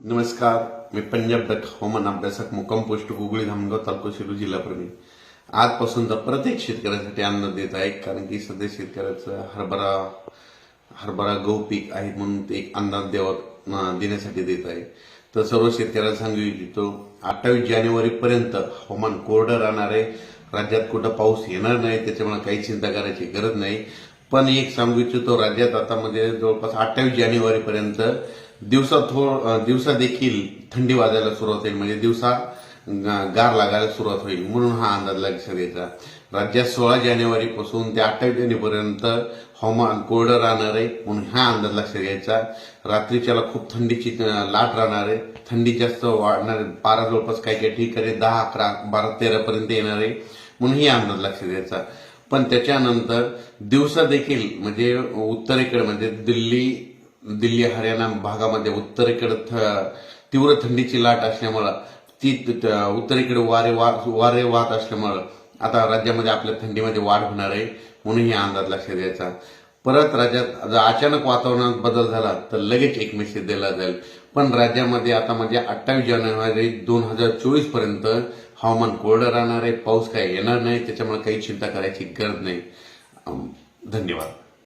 नमस्कार मी पंजाब डक हवामान अभ्यासक मुक्काम पोस्ट गुगळी धामगाव तालुका शिरू जिल्हा प्रवीण. आजपासून तर प्रत्येक शेतकऱ्यासाठी अन्न देत आहे कारण की सध्या शेतकऱ्याचं हरभरा हरभरा गहू पीक आहे म्हणून ते एक अंदाज देवा देण्यासाठी देत आहे. तर सर्व शेतकऱ्याला सांगू इच्छितो अठ्ठावीस जानेवारी पर्यंत हवामान कोरडं राहणार आहे. राज्यात कुठं पाऊस येणार नाही त्याच्यामुळे काही चिंता करायची गरज नाही. पण एक सांगू इच्छितो राज्यात आता म्हणजे जवळपास अठ्ठावीस जानेवारी पर्यंत दिवसा थोड दिवसा देखील थंडी वाजायला सुरुवात होईल. म्हणजे दिवसा गा- गार लागायला सुरुवात होईल. म्हणून हा अंदाज लक्षात घ्यायचा. राज्यात सोळा जानेवारी पासून ते अठ्ठावीस जानेवारीपर्यंत हवामान कोरडं राहणार आहे म्हणून हा अंदाज लक्षात घ्यायचा. रात्रीच्याला खूप थंडीची लाट राहणार आहे. थंडी जास्त वाढणार आहे. पारा जवळपास काही काही ठिकाणी दहा अकरा बारा तेरापर्यंत येणार आहे. म्हणून ही अंदाज लक्षात घ्यायचा. पण त्याच्यानंतर दिवसा देखील म्हणजे उत्तरेकडे म्हणजे दिल्ली दिल्ली हरियाणा भागामध्ये उत्तरेकडे थ- तीव्र थंडीची लाट असल्यामुळं ती उत्तरेकडे वारे वा वारे वाहत असल्यामुळं आता राज्यामध्ये आपल्या थंडीमध्ये वाढ होणार आहे म्हणून ही अंदाज लक्षात द्यायचा परत राज्यात जर अचानक वातावरणात बदल झाला तर लगेच एक मेसेज दिला जाईल. पण राज्यामध्ये आता म्हणजे अठ्ठावीस जानेवारी दोन हजार चोवीसपर्यंत हवामान कोरडं राहणार आहे पाऊस काय येणार नाही त्याच्यामुळे काही चिंता करायची गरज नाही. धन्यवाद.